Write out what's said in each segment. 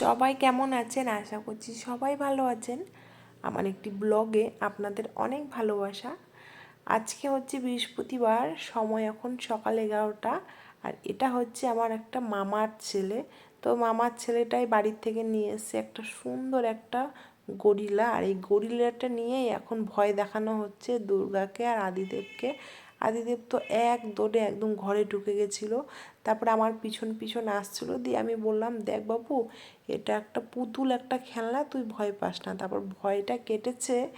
সবাই কেমন আছেন? আশা করছি সবাই ভালো আছেন। আমার একটি ব্লগে আপনাদের অনেক ভালোবাসা। আজকে হচ্ছে বৃহস্পতিবার, সময় এখন সকাল এগারোটা। আর এটা হচ্ছে আমার একটা মামার ছেলে। তো মামার ছেলেটাই বাড়ির থেকে নিয়ে এসছে একটা সুন্দর একটা গরিলা। আর এই গরিলাটা নিয়েই এখন ভয় দেখানো হচ্ছে দুর্গাকে আর আদিদেবকে। আদিদেব তো এক দৌড়ে একদম ঘরে ঢুকে গেছিল। তারপরে আমার পিছন পিছন আসছিল। দিয়ে আমি বললাম, দেখ বাবু, এটা একটা পুতুল, একটা খেলনা, তুই ভয় পাস না। তারপর ভয়টা কেটেছে।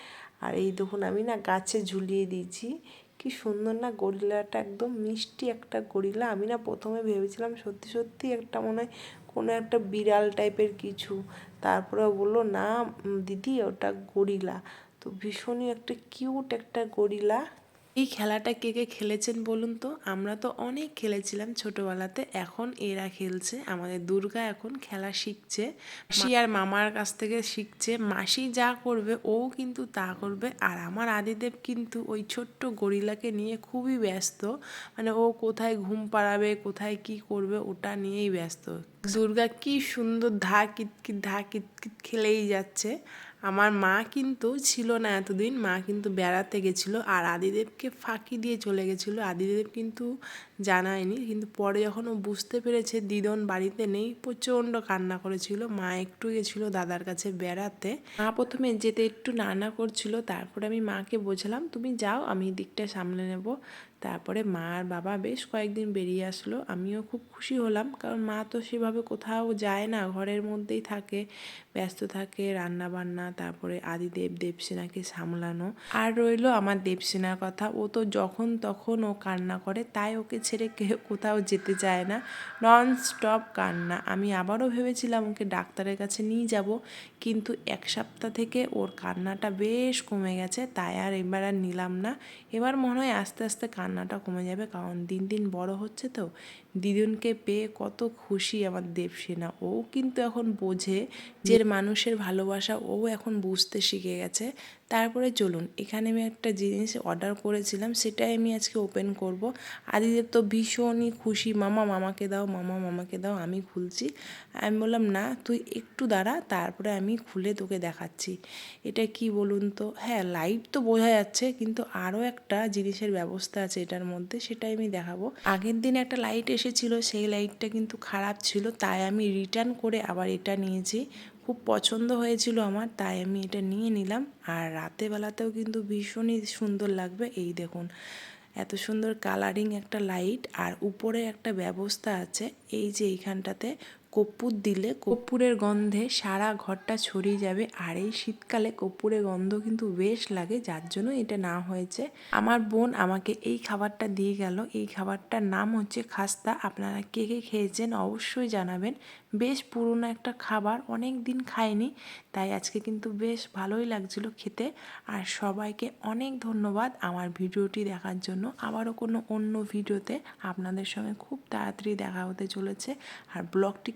আর এই দেখুন, আমি না গাছে ঝুলিয়ে দিয়েছি। কি সুন্দর না গরিলাটা, একদম মিষ্টি একটা গরিলা। আমি না প্রথমে ভেবেছিলাম, সত্যি সত্যি একটা মনে হয় কোনো একটা বিড়াল টাইপের কিছু। তারপরে বলল, না দিদি, ওটা গরিলা। তো ভীষণই একটা কিউট একটা গরিলা। এই খেলাটা কে কে খেলেছেন বলুন তো? আমরা তো অনেক খেলেছিলাম ছোটবেলাতে, এখন এরা খেলছে, আমাদের দুর্গা এখন খেলা শিখছে। মাসি আর মামার কাছ থেকে শিখছে, মাসি যা করবে ও কিন্তু তা করবে। আর আমার আদিদেব কিন্তু ওই ছোট্ট গরিলাকে নিয়ে খুবই ব্যস্ত মানে ও কোথায় ঘুম পাড়াবে, কোথায় কি করবে ওটা নিয়েই ব্যস্ত। দুর্গা কি সুন্দর ধা কিতকিত ধা কিতকিত খেলেই যাচ্ছে। আমার মা কিন্তু ছিল না এতদিন, মা কিন্তু বেড়াতে গেছিল আর আদিদেবকে ফাঁকি দিয়ে চলে গেছিল। আদিদেব কিন্তু জানায়নি, কিন্তু পরে যখন ও বুঝতে পেরেছে দিদন বাড়িতে নেই, প্রচণ্ড কান্না করেছিল। মা একটু গেছিল দাদার কাছে বেড়াতে। মা প্রথমে যেতে একটু নানা করছিল, তারপরে আমি মাকে বোঝালাম, তুমি যাও, আমি দিকটা সামলে নেব। তারপরে মা আর বাবা বেশ কয়েকদিন বেরিয়ে আসলো। আমিও খুব খুশি হলাম, কারণ মা তো সেভাবে কোথাও যায় না, ঘরের মধ্যেই থাকে, ব্যস্ত থাকে রান্না বান্না তারপরে আদি দেব দেবসেনাকে সামলানো। আর রইল আমার দেবসেনার কথা, ও তো যখন তখন ও কান্না করে, তাই ওকে ছেড়ে কেউ কোথাও যেতে চায় না নন স্টপ কান্না। আমি আবারও ভেবেছিলাম ওকে ডাক্তারের কাছে নিয়ে যাব, কিন্তু এক সপ্তাহ থেকে ওর কান্নাটা বেশ কমে গেছে, তাই আর এবার আর নিলাম না। এবার মনে হয় আস্তে আস্তে কান্নাটা কমে যাবে, কারণ দিন দিন বড় হচ্ছে তো। দিদুনকে পেয়ে কত খুশি আমার দেবসেনা। ও কিন্তু এখন বোঝে যে মানুষের ভালোবাসা ও এখন বুঝতে শিখে গেছে। তারপরে চলুন, এখানে আমি একটা জিনিস অর্ডার করেছিলাম, সেটাই আমি আজকে ওপেন করব। আদিদেব তো ভীষণই খুশি, মামা, মামাকে দাও, মামা, মামাকে দাও, আমি খুলছি। আমি বললাম, না, তুই একটু দাঁড়া, তারপরে আমি খুলে তোকে দেখাচ্ছি। এটা কি বলুন তো? হ্যাঁ লাইট তো বোঝা যাচ্ছে, কিন্তু আরও একটা জিনিসের ব্যবস্থা আছে এটার মধ্যে সেটাই আমি দেখাবো। আগের দিন একটা লাইট এসেছিল, সেই লাইটটা কিন্তু খারাপ ছিল, তাই আমি রিটার্ন করে আবার এটা নিয়েছি। খুব পছন্দ হয়েছিল আমার, তাই আমি এটা নিয়ে নিলাম। আর রাতেবেলাতেও কিন্তু ভীষণই সুন্দর লাগবে, এই দেখুন। এত সুন্দর কালারিং একটা লাইট আর উপরে একটা ব্যবস্থা আছে, এই যে এইখানটাতে কর্পূর দিলে কর্পূরের গন্ধে সারা ঘরটা ছড়িয়ে যাবে। আর এই শীতকালে কর্পূরের গন্ধ কিন্তু বেশ লাগে, যার জন্য এটা না হয়েছে। আমার বোন আমাকে এই খাবারটা দিয়ে গেল। এই খাবারটার নাম হচ্ছে খাস্তা। আপনারা কে কে খেয়েছেন অবশ্যই জানাবেন। বেশ পুরনো একটা খাবার, অনেক দিন খাইনি, তাই আজকে কিন্তু বেশ ভালোই লাগছিল খেতে। আর সবাইকে অনেক ধন্যবাদ আমার ভিডিওটি দেখার জন্য। আবারও কোনো অন্য ভিডিওতে আপনাদের সঙ্গে খুব তাড়াতাড়ি দেখা হতে চলেছে। আর ব্লগটি